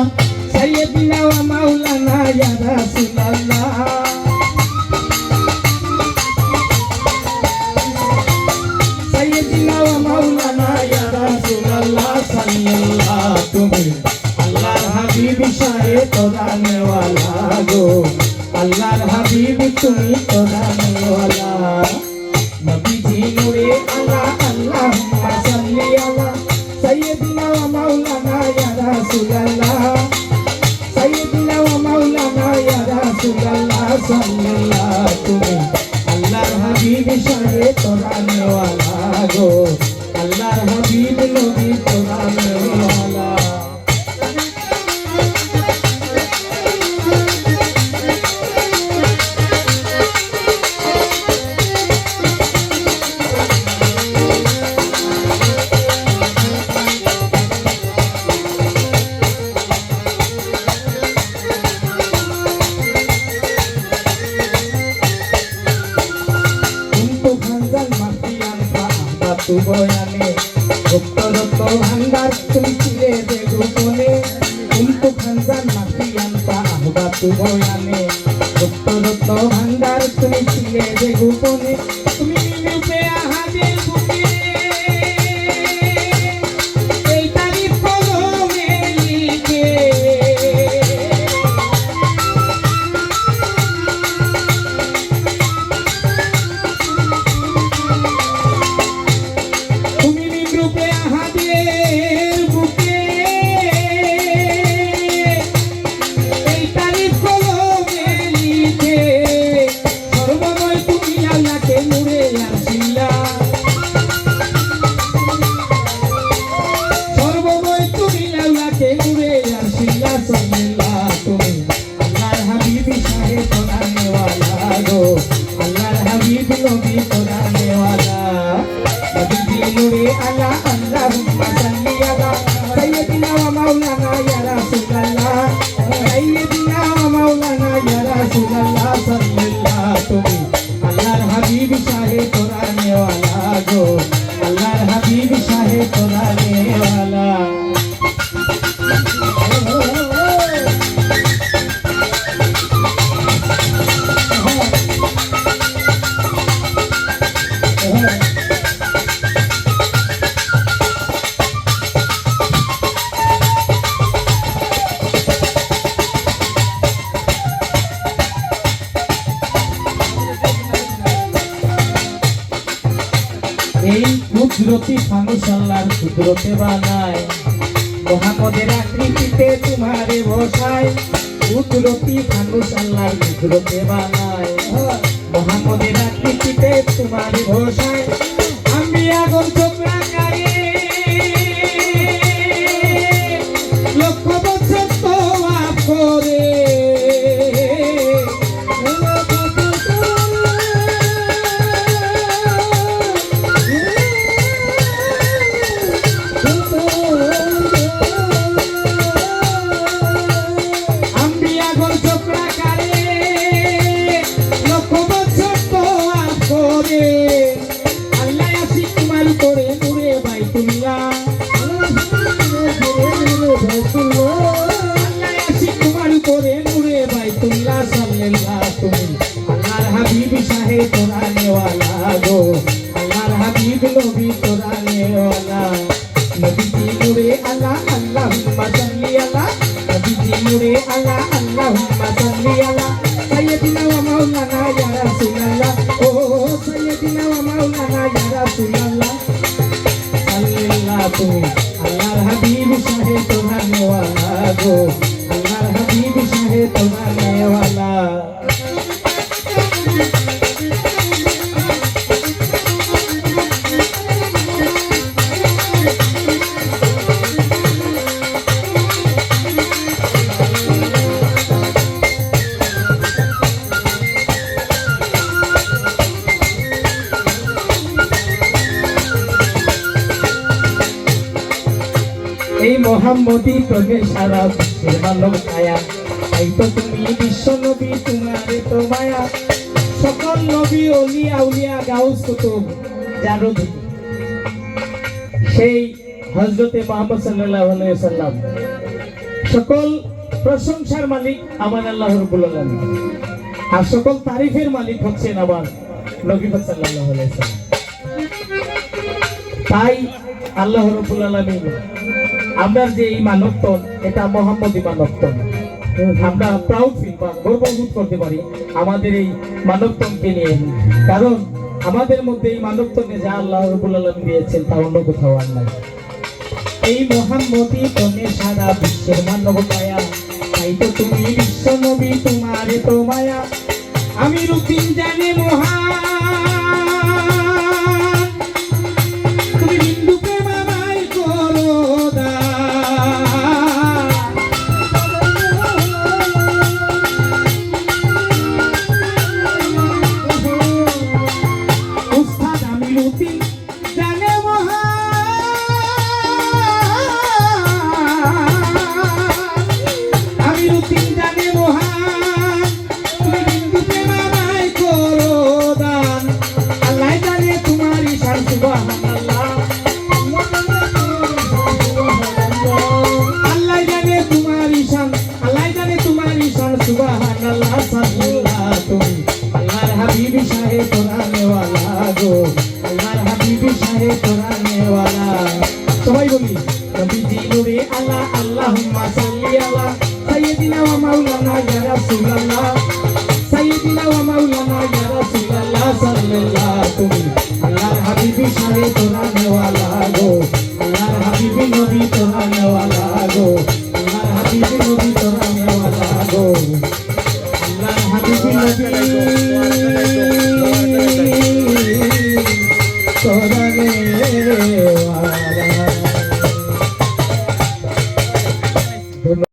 سيدنا ومولانا يا رسول الله سيدنا ومولانا يا رسول الله صلى الله তুমি আল্লাহর হাবিব শাহে তোরানে ওয়ালা গো আল্লাহর হাবিব তুমি তোরানে ওয়ালা গো আল্লাহর হাবিব নবী তোরানে boyane dokter dokter hanggar tulisile de gupone untuk hanggan mafian batu boyane dokter dokter hanggar tulisile de gupone তুমি রূপে আল্লাহুম্মা সাল্লি আলা সাইয়্যিদিনা ওয়া মাওলানা ইয়া রাসূলুল্লাহ সাইয়্যিদিনা এই কুদরতি ফানুস আল্লাহর কুদরতে বানায়। মহাপদের আকৃতিতে তোমারে বসায়। কুদরতি ফানুস আল্লাহর কুদরতে বানায়। মহাপদের আকৃতিতে তোমারে বসায়। আমি আগুন চোখরা কারে আল্লাহ আসি তোমার করে নূরে ভাই তুমিয়া সাল্লাল্লাহ তুমি। আল্লাহর হাবিব শাহে কোরআনে ওয়ালা গো। আল্লাহর হাবিব নবী কোরআনে ওয়ালা নবীজি নূরে আল্লাহ, আল্লাহুম্মা সাল্লি আলা। নবীজি নূরে আল্লাহ, আল্লাহুম্মা সাল্লি আলা। তুমি আল্লাহর হাবিব শাহে তোমার নেওয়ালা গো। আল্লাহর হাবিব শাহে তোমার নেওয়ালা। মোহাম্মদী তোকে সারা বিশ্বের মানব ছায়া। তাই তো তুমি বিশ্ব নবী, তোমারে তো মায়া। সকল নবী অলি আউলিয়া গাউস কুতুব যার। সেই হজরতে মোহাম্মদ আলাইহি সাল্লাম সকল প্রশংসার মালিক আমার আল্লাহ রব্বুল আলামিন। আর সকল তারিফের মালিক হচ্ছেন আমার নবী পাক সাল্লাল্লাহু আলাইহি সাল্লাম তাই আল্লাহ রব্বুল আলামিন আমরা যে এই মানবতন, এটা মোহাম্মদী মানবতন। আমরা প্রাউড ফিল বা গর্ববোধ করতে পারি আমাদের এই মানবতনকে নিয়ে। কারণ আমাদের মধ্যে এই মানবতনে যা আল্লাহ রব্বুল আলামিন দিয়েছেন তা অন্য কোথাও আর নাই। এই মোহাম্মদী তনে সারা বিশ্বের মানব মায়া তাই তো তুমি বিশ্ব নবী, তোমার তো মায়া। আমি রুতিন জানি মহান তোরানে ওয়ালা গো আল্লাহর হাবিব শাহে সবাই বলি নবীজি আল্লাহ আল্লাহুম্মা সাল্লি আলা সাইয়্যিদিনা ওয়া মাওলানা ইয়া রাসূলুল্লাহ সাইয়্যিদিনা ওয়া মাওলানা ইয়া রাসূলুল্লাহ সাল্লাল্লাহু তুমি আল্লাহর হাবিব শাহে তোরানে ওয়ালা গো আল্লাহর হাবিব নবী তোরানে ওয়ালা গো আল্লাহর হাবিব নবী তোরানে তোরাগে